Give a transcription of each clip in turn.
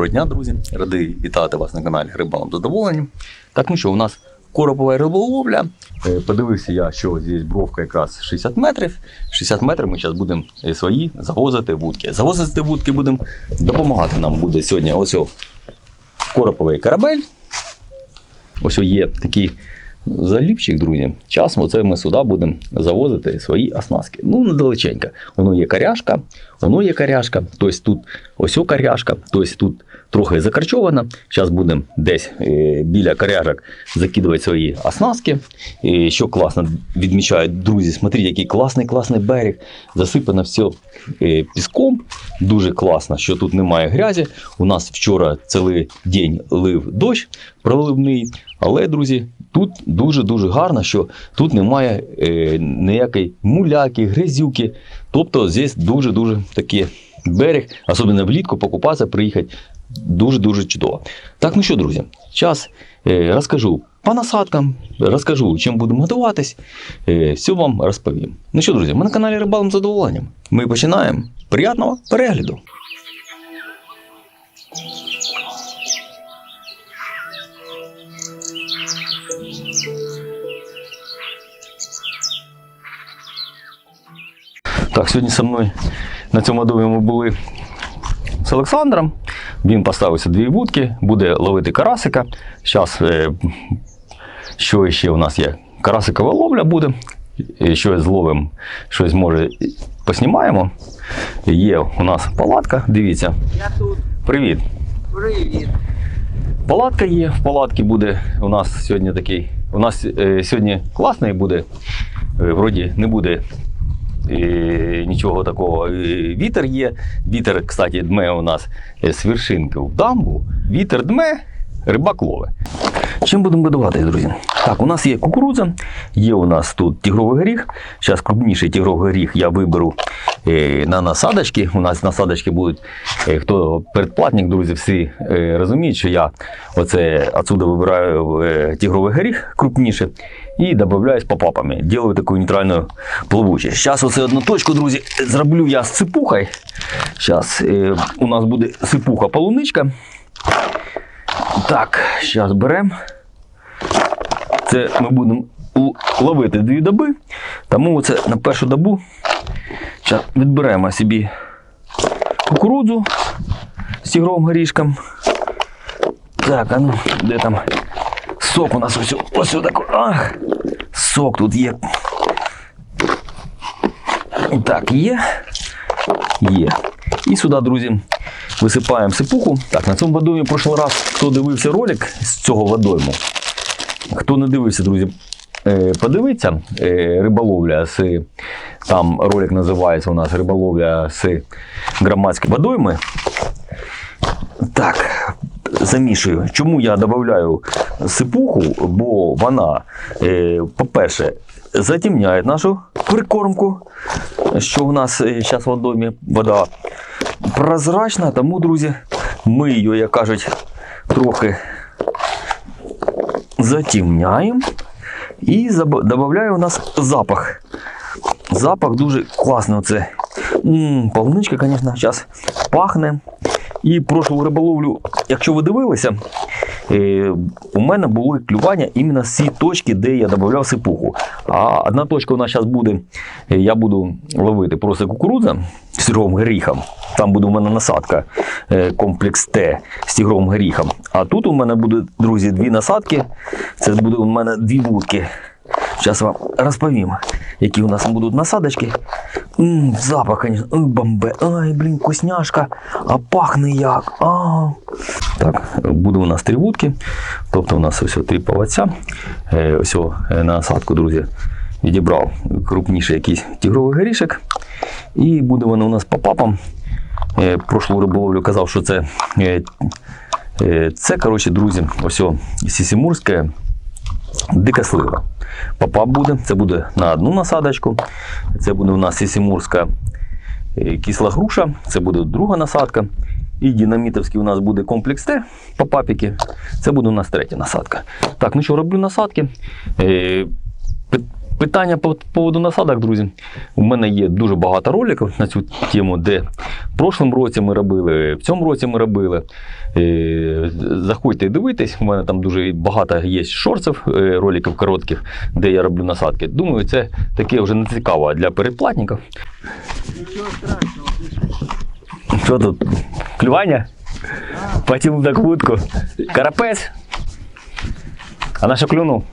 Доброго дня, друзі! Радий вітати вас на каналі Рибалом задоволенням. Так, ну що, у нас коропова риболовля. Е, Подивився я, що здесь бровка якраз 60 метрів. 60 метрів ми зараз будемо е, свої завозити вудки. Завозити вудки будемо допомагати нам буде сьогодні ось короповий корабель. Ось є такий заліпчик, друзі. Часом оце ми сюди будемо завозити свої оснастки. Ну, недалеченько. Воно є коряшка, воно є коряшка, тобто тут ось о коряшка, тобто тут трохи закарчовано. Зараз будемо десь е, біля коряжок закидувати свої оснастки. І що класно відмічають друзі, смотрите, який класний класний берег. Засипано все е, піском. Дуже класно, що тут немає грязі. У нас вчора цілий день лив дощ проливний. Але, друзі, тут дуже-дуже гарно, що тут немає е, ніякої муляки, грязюки. Тобто здесь дуже-дуже такий берег, особливо влітку, покупатися, приїхати. Дуже-дуже чудово. Так, ну що, друзі, зараз е, розкажу по насадкам, розкажу, чим будемо готуватись. Е, все вам розповім. Ну що, друзі, ми на каналі Рибалом задоволенням. Ми починаємо. Приятного перегляду! Так, сьогодні зі мною на цьому домі ми були з Олександром. Він поставився дві вудки, буде ловити карасика. Зараз, е, що ще у нас є? Карасикова ловля буде. Щось зловимо, щось може поснімаємо. Є у нас палатка, дивіться. Я тут. Привіт. Привіт. Палатка є, в палатці буде у нас сьогодні такий. У нас е, сьогодні класний буде. Е, вроді не буде нічого такого. Е, вітер є. Вітер, кстати, дме у нас е, з вершинки в дамбу. Вітер дме, рибак лове. Чим будемо будуватись, друзі? Так, у нас є кукурудза, є у нас тут тігровий горіх. Зараз крупніший тігровий горіх я виберу е, на насадочки. У нас насадочки будуть, хто передплатник, друзі, всі розуміють, що я оце отсюда вибираю тігровий горіх крупніше і додаю з попапами. Ділаю таку нейтральну плавучість. Зараз оце одну точку, друзі, зроблю я з ципухою. Зараз е, у нас буде сипуха полуничка. Так, зараз беремо. Це ми будемо ловити дві доби. Тому це на першу добу зараз відберемо собі кукурудзу з тігровим горішком. Так, а ну, де там сок у нас ось, ось отак. Ах, сок тут є. Так, є. Є. І сюди, друзі, висипаємо сипуху. Так, на цьому водоймі прошлий раз, хто дивився ролик з цього водойму, хто не дивився, друзі, е, подивіться е, риболовля з там ролик називається у нас риболовля з громадської водойми. Так, замішую. Чому я додаю сипуху? Бо вона, е, по-перше, затемняє нашу прикормку, що у нас зараз в водоймі вода прозрачна, тому, друзі, ми її, як кажуть, трохи затемняємо і додаю у нас запах. Запах дуже класний. Оце. М, Полуничка, звісно, зараз пахне. І прошлу риболовлю, якщо ви дивилися, е, у мене було клювання іменно з цієї точки, де я додавав сипуху. А одна точка у нас зараз буде, е, я буду ловити просто кукурудза з тігровим горіхом. Там буде у мене насадка е, комплекс Т з тігровим горіхом. А тут у мене буде, друзі, дві насадки. Це буде у мене дві вудки. Зараз вам розповім, які у нас будуть насадочки. М, запах, конечно, бомбе. Ай, блін, вкусняшка. А пахне як. А. Так, буде у нас три вудки. Тобто у нас ось три паваця. Е, Ось е, на насадку, друзі, відібрав крупніший якийсь тігровий горішок. І буде воно у нас по папам. Е, Прошлу риболовлю казав, що це. Це, коротше, друзі, ось сісімурське Дика слива. Папа буде, це буде на одну насадочку. Це буде у нас сісімурська е, кисла груша, це буде друга насадка. І динамітовський у нас буде комплекс Т по папіки. Це буде у нас третя насадка. Так, ну що, роблю насадки. Пи- питання по поводу насадок, друзі. У мене є дуже багато роликів на цю тему, де в прошлому році ми робили, в цьому році ми робили. Е, Заходьте і дивитесь, у мене там дуже багато є шорців, е, роликів коротких, де я роблю насадки. Думаю, це таке вже не цікаво для передплатників. Що тут? Клювання? Потянув так вудку. Карапець. А на що клюнув?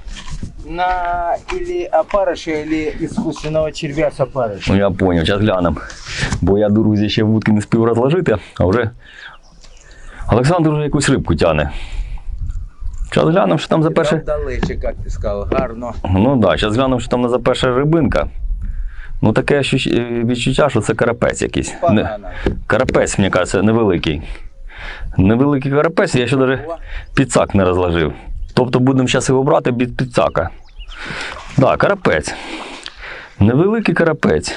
На или опарыша, или искусственного червя с опарышем. Ну я поняв, зараз глянемо. Бо я, друзі, ще вудки не спів розложити, а вже Олександр вже якусь рибку тягне. Зараз глянемо, що там за перше. Далече, як ти сказав, гарно. Ну так, да, зараз глянемо, що там за перша рибинка. Ну таке е, відчуття, що це карапець якийсь. Не, карапець, мені кажеться, невеликий. Невеликий карапець, я ще навіть підсак не розложив. Тобто будемо зараз його брати без підсака. Так, да, карапець. Невеликий карапець.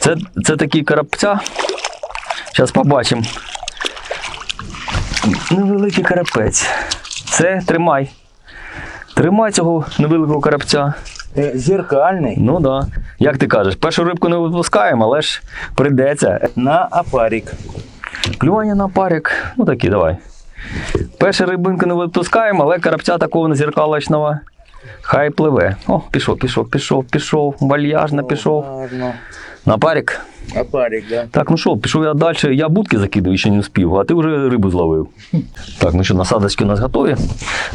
Це, це такі карапця. Зараз побачимо. Невеликий карапець. Це тримай. Тримай цього невеликого карапця. Е, Зеркальний Ну так. Да. Як ти кажеш, першу рибку не випускаємо, але ж прийдеться. на опарик. Клювання на парік. Ну такі, давай. Першу рибинку не випускаємо, але карапця такого незеркалочного. Хай пливе. О, пішов, пішов, пішов, пішов, вальяжно пішов. На парік. Опарик, да. Так, ну що, пішов я далі. Я будки закидую, ще не успів, а ти вже рибу зловив. Так, ну що, насадочки у нас готові.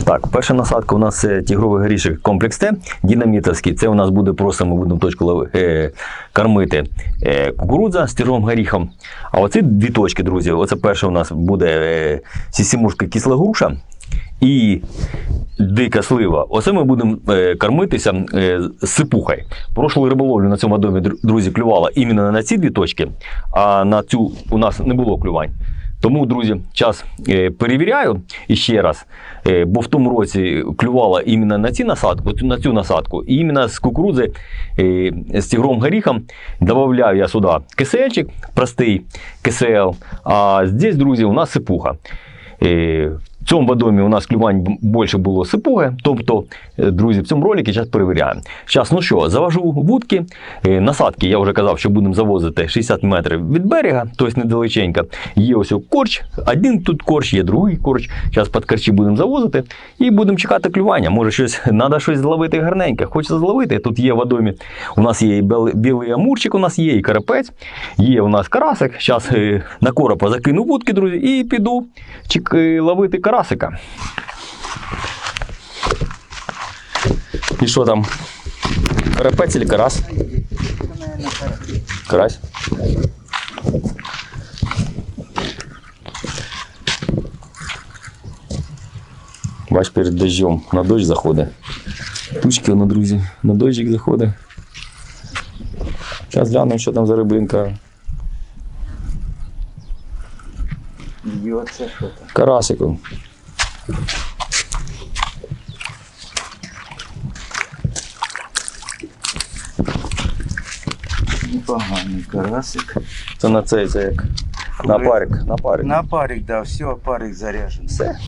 Так, перша насадка у нас це тігровий горішок комплекс Т, динамітовський. Це у нас буде просто ми будемо точку е, кормити е, кукурудза з тігровим горіхом. А оці дві точки, друзі, оце перше у нас буде е, сісімушка кисла груша. І дика слива. Оце ми будемо е, кормитися е, з сипухою. Прошлу риболовлю на цьому домі, друзі, клювала іменно на ці дві точки, а на цю у нас не було клювань. Тому, друзі, час е, перевіряю іще раз, бо в тому році клювала іменно на ці насадку, на цю насадку, і іменно з кукурудзи з тігром горіхом додаю я сюди кисельчик, простий кисел, а здесь, друзі, у нас сипуха. В цьому водомі у нас клювань більше було сипуги, тобто, е, друзі, в цьому ролику зараз перевіряємо. Зараз, ну що, завожу вудки, е, насадки, я вже казав, що будемо завозити 60 метрів від берега, тобто недалеченько. Є ось корч, один тут корч, є другий корч. Зараз під корчі будемо завозити і будемо чекати клювання. Може, щось треба щось зловити гарненьке. Хочеться зловити. Тут є в водомі. У нас є і білий амурчик, у нас є і карапець, є у нас карасик. Зараз на коропа закину вудки, друзі, і піду чек- е, ловити карасика. І що там? Карапець чи карась? Карась. Бач перед дождем. На дощ заходить. Тучки, ну, друзі, на дощик заходить. Зараз глянемо, що там за рибинка. Бьется что-то. Карасику. Непоганий карасик. Це на цей, це як. На парик. На парик. На парик, да, все, парик заряжен. Все.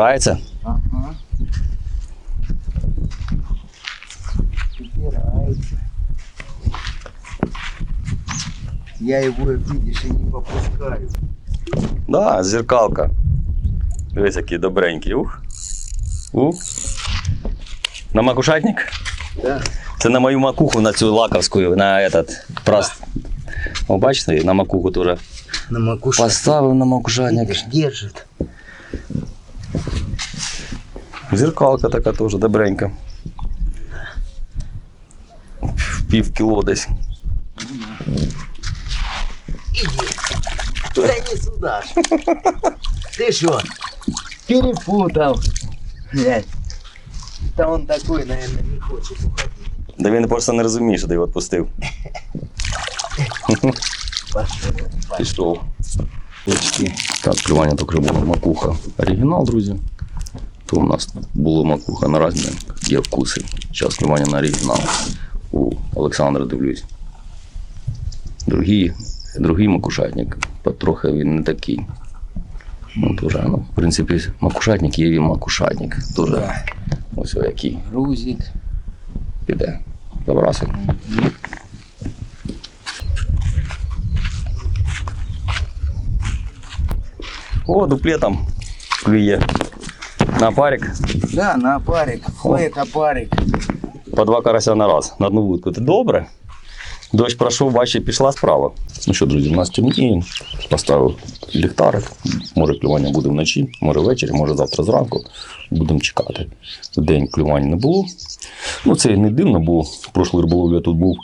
Ага. Упирается. Я его, видишь, и не попускаю. Да, зеркалка. Дивись, який добренький. Ух. Ух. На макушатник? Да. Це на мою макуху, на цю лаковську, на этот праст. О, бачите, на макуху теж. На макушке. Поставив на макушатник. Держит. Зеркалка така теж добренька. Пів кіло десь. Иди. Да не сюда. ж. Ты что, перепутал? Блядь. Да он такой, наверное, не хочет уходить. Да він просто не розуміє, що ти його відпустив. Пошел. пошел. Пішов. Так, клювання так було. Макуха. Оригінал, друзі. То у нас було макуха на разні, є вкуси. Зараз клювання на різна. У Олександра дивлюсь. Другий, другий макушатник, потрохи він не такий. Ну, тоже, ну, в принципі, макушатник є і макушатник. Дуже ось який. Грузик. Піде. Забрасив. О, дуплетом клює. На парик. Да, на опарик. Флет опарик. По два карася на раз. На одну вудку. Це добре. Дощ пройшов, бачиш, пішла справа. Ну що, друзі, у нас темніє. Поставив ліхтарик. Може клювання буде вночі, може ввечері, може завтра зранку. Будемо чекати. В день клювання не було. Ну, це і не дивно, бо в прошлий риболовлі я тут був.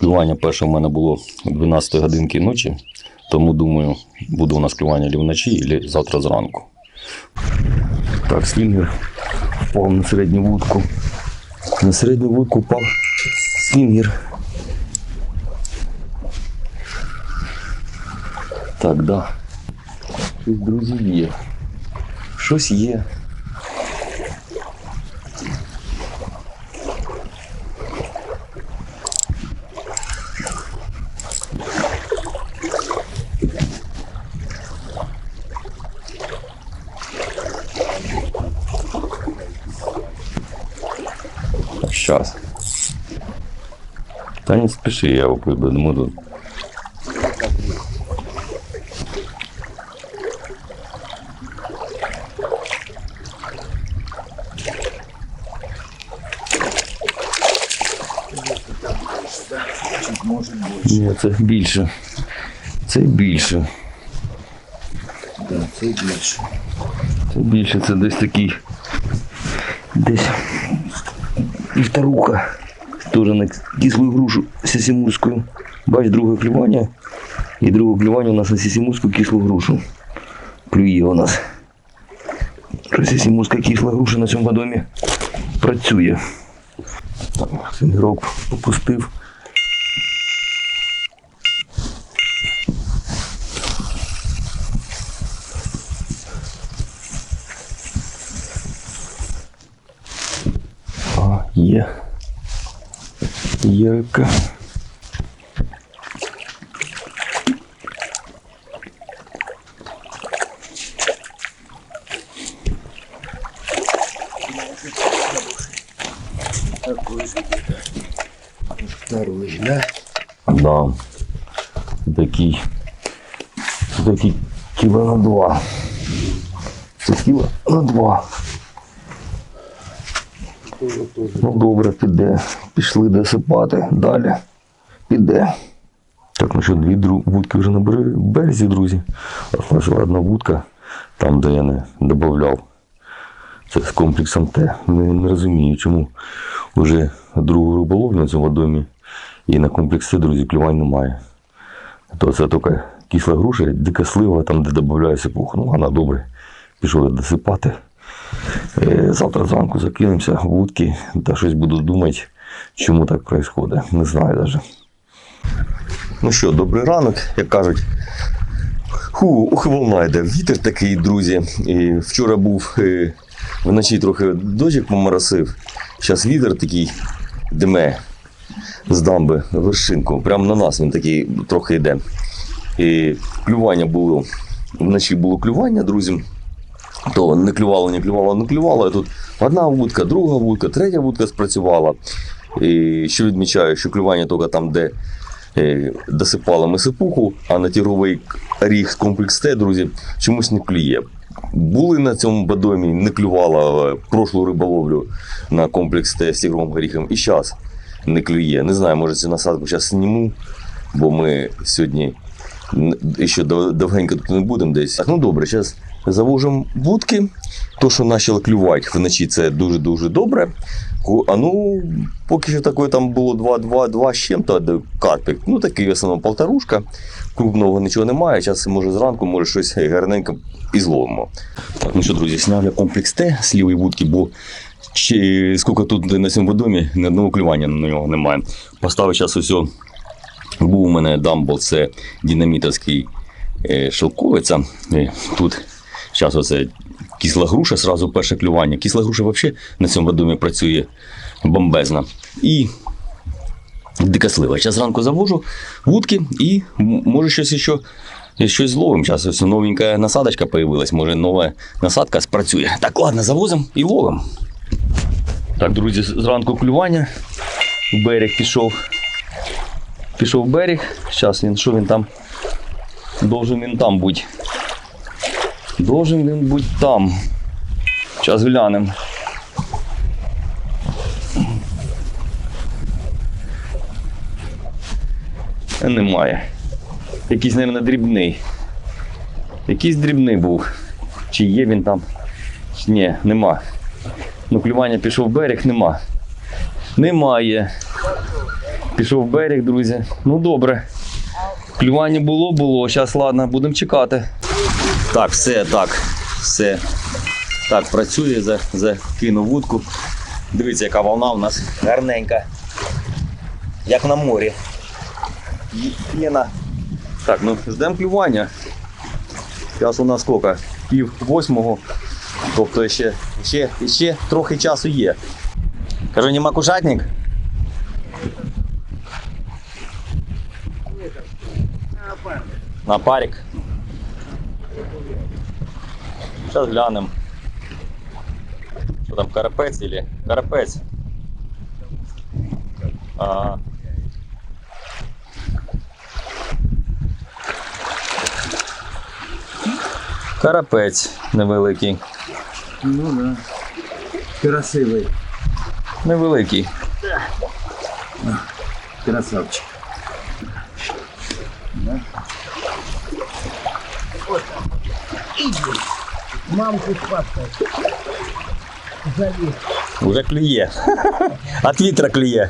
Клювання перше в мене було о 12 годинки ночі. Тому думаю, буде у нас клювання лі вночі, або завтра зранку. Так, слінгер впав на середню вудку. На середню вудку впав слінгер. Так, да. Щось, друзі, є. Щось є. Та не спіши, я тут Может быть. Ні, це більше. Це більше. Да, це більше. Це більше, це десь такий. Десь півторуха. Теж на кислу грушу сісімурську. Бач, друге клювання. І друге клювання у нас на сісімурську кислу грушу. Клює у нас. Сісімурська кисла груша на цьому домі працює. Сингирок попустив. А, є. Рибка. Второй, да? Да. Такий. Такий кіло на два. Це кіло на два. Ну добре, піде. Пішли досипати. Далі. Піде. Так, ну що, дві дру... вудки вже на бер- березі, друзі. Залишила одна вудка, там, де я не додавав. Це з комплексом Т. Не, не розумію, чому вже другу риболовлю на цьому домі і на комплекс Т, друзі, клювань немає. То це тільки кисла груша, дика слива, там, де додається пух. Ну, вона добре. Пішов досипати. Е, Завтра зранку закинемося в вудки та щось буду думати, чому так відбувається. Не знаю навіть. Ну що, добрий ранок, як кажуть. Ху, ух, волна йде. Вітер такий, друзі. І вчора був е, вночі трохи дощик поморосив. Зараз вітер такий дме з дамби вершинку. Прямо на нас він такий трохи йде. І клювання було. Вночі було клювання, друзі. То не клювало, не клювало, не клювало. А тут одна вудка, друга вудка, третя вудка спрацювала. І що відмічаю, що клювання тільки там, де е, досипали ми сипуху, а на тіровий ріг комплекс Т, друзі, чомусь не клює. Були на цьому бадомі, не клювала е, прошлу риболовлю на комплекс Т з тігровим горіхом. І зараз не клює. Не знаю, може цю насадку зараз зніму, бо ми сьогодні ще довгенько тут не будемо десь. Так, ну добре, зараз завожимо вудки. То, що почало клювати вночі, це дуже-дуже добре. А ну, поки що такої там було 2-2-2 з чим-то, карпик. Ну, такий в основному полторушка. Крупного нічого немає. Зараз, може, зранку, може, щось гарненько і зловимо. Так, ну що, друзі, сняв комплекс Т з лівої вудки, бо чи скільки тут на цьому водомі, ні одного клювання на нього немає. Поставив зараз ось. Був у мене дамбл, це динамітовський е, шовковиця. Е, Тут зараз оце Кисла груша, сразу перше клювання. Кисла груша взагалі на цьому водомі працює бомбезно. І дика слива. Зараз зранку завожу вудки і може щось ще. Щось зловим. Зараз ось новенька насадочка появилась, може нова насадка спрацює. Так, ладно, завозимо і ловимо. Так, друзі, зранку клювання. В берег пішов. Пішов в берег. Зараз він, що він там? Должен він там бути. Должен він бути там. Зараз глянемо. Е, Немає. Якийсь, мабуть, дрібний. Якийсь дрібний був. Чи є він там? Ні, нема. Ну, клювання пішов в берег, нема. Немає. Пішов в берег, друзі. Ну добре. Клювання було, було. Зараз, ладно, будемо чекати. Так, все, так. Все. Так, працює, за, закинув вудку. Дивіться, яка волна у нас гарненька. Як на морі. П'єна. Так, ну ждемо клювання. Зараз у нас скільки? Пів восьмого. Тобто ще, ще, ще трохи часу є. Кажу, нема кушатник? На парик. Сейчас глянем. Что там, карапець или карапець? Ага. Карапець невеликий. Ну да. Красивый. Невеликий. Красавчик. Мамку спасай. Залез. Уже клює. От вітра клює.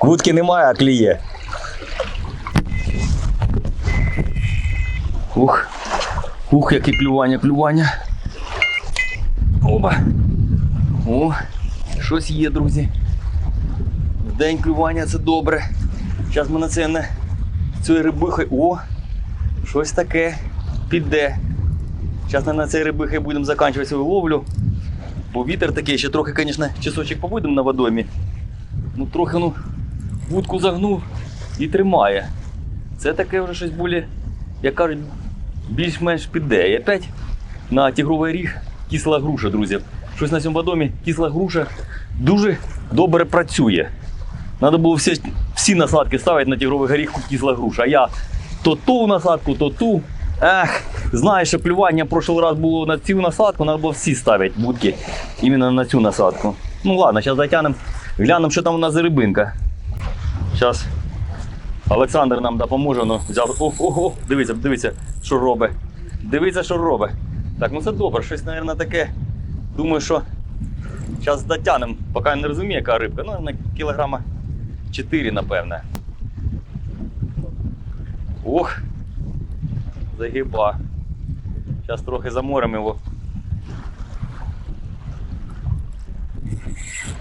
Вудки немає, а клює. Ух. Ух, яке клювання, клювання. Оба. О, щось є, друзі. День клювання це добре. Зараз ми на це не цієї рибихи. О! Щось таке піде. Зараз на цій рибихи будемо закінчувати свою ловлю. Бо вітер такий, ще трохи, звісно, часочок побудемо на водоймі. Ну трохи ну, вудку загнув і тримає. Це таке вже щось болі, як кажуть, більш-менш піде. І опять на тігровий ріг кисла груша, друзі. Щось на цьому водомі кисла груша дуже добре працює. Треба було всі, всі насадки ставити на тігровий горіх кисла груша. А я то ту насадку, то ту. Ех, знаєш, що плювання прошлий раз було на цю насадку, треба було всі ставити будки іменно на цю насадку. Ну ладно, зараз затягнемо, глянемо, що там у нас за рибинка. Зараз Олександр нам допоможе, ну, взяв. О, о, о, дивіться, дивіться, що робить. Дивіться, що робить. Так, ну це добре, щось, мабуть, таке. Думаю, що зараз дотягнемо, поки не розумію, яка рибка. Ну, на кілограма 4, напевне. Ох, загиба. Зараз трохи заморимо його.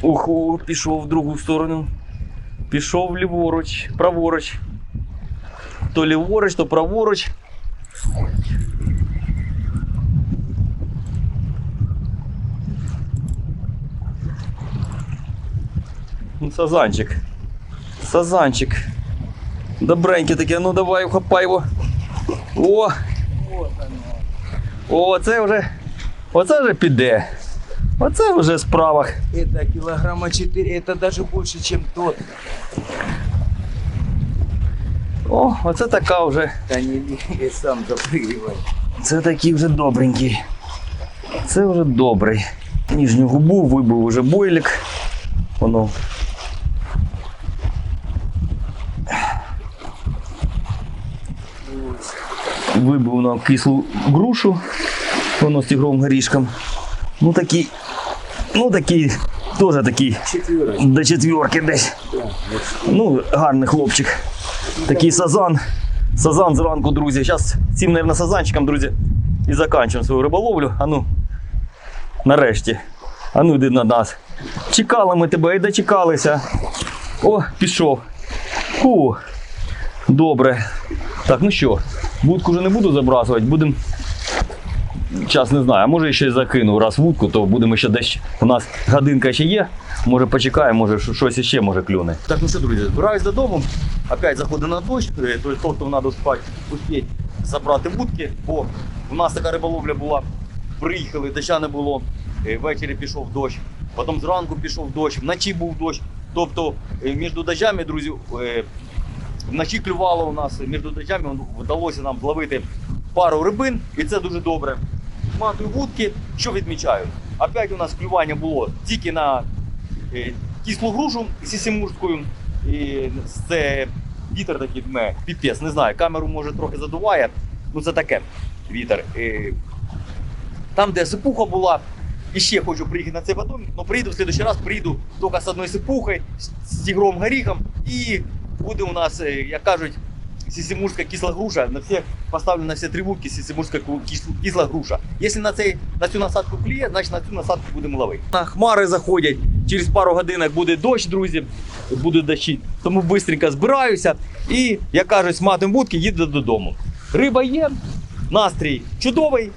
Уху, пішов в другу сторону. Пішов ліворуч, праворуч. То ліворуч, то праворуч. Ну, Сазанчик. Сазанчик. Добренький такий, ну давай, хапай його. О! О, це вже. Оце вже піде. Оце вже в справах. Это килограмма 4, это даже больше, чем тот. О, оце така вже. Да не, не, сам запрыгивай. Це такий вже добренький. Це вже добрий. Ніжню губу вибив уже бойлік. Воно. Вибив на кислу грушу. Воно з тігровим горішком. Ну такий. Ну такий. Теж такий. До четверки десь. Ну, гарний хлопчик. Такий сазан. Сазан зранку, друзі. Зараз цим, мабуть, сазанчиком, друзі, і закінчимо свою риболовлю. А ну, нарешті. А ну йди на нас. Чекали ми тебе і дочекалися. О, пішов. Фу. Добре. Так, ну що, будку вже не буду забрасувати, будемо час не знаю, а може ще й закину раз вудку, то будемо ще десь. У нас годинка ще є. Може почекаємо, може щось іще може клюне. Так, ну що, друзі, збираюсь додому. Опять заходить на дощ, е, то тобто треба спати, успіть забрати вудки, бо у нас така риболовля була. Приїхали, доща не було. е, Ввечері пішов дощ, потім зранку пішов дощ, вночі був дощ. Тобто е, між дощами, друзі, е, вночі клювало у нас між дощами, вдалося нам зловити пару рибин, і це дуже добре. Матую вудки, що відмічаю? Опять у нас клювання було тільки на е, кислу грушу з сісімурською. І це вітер такий дме, піпець, не знаю, камеру може трохи задуває, ну це таке вітер. Е, там, де сипуха була, і ще хочу приїхати на цей батон, але приїду в следующий раз, приїду тільки з одною сипухою, з тігром горіхом, і буде у нас, е, як кажуть, сісімурська кисла груша. На всіх поставлю на всі три сісімурська кисла груша. Якщо на, цей, на цю насадку кліє, значить на цю насадку будемо ловити. На хмари заходять, через пару годинок буде дощ, друзі, буде дощі. Тому швидко збираюся і, як кажуть, з матом вудки їду додому. Риба є, настрій чудовий.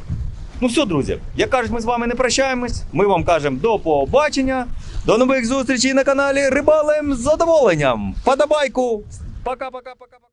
Ну все, друзі, як кажуть, ми з вами не прощаємось. Ми вам кажемо до побачення. До нових зустрічей на каналі Рибалем з задоволенням. Подобайку. Пока-пока-пока.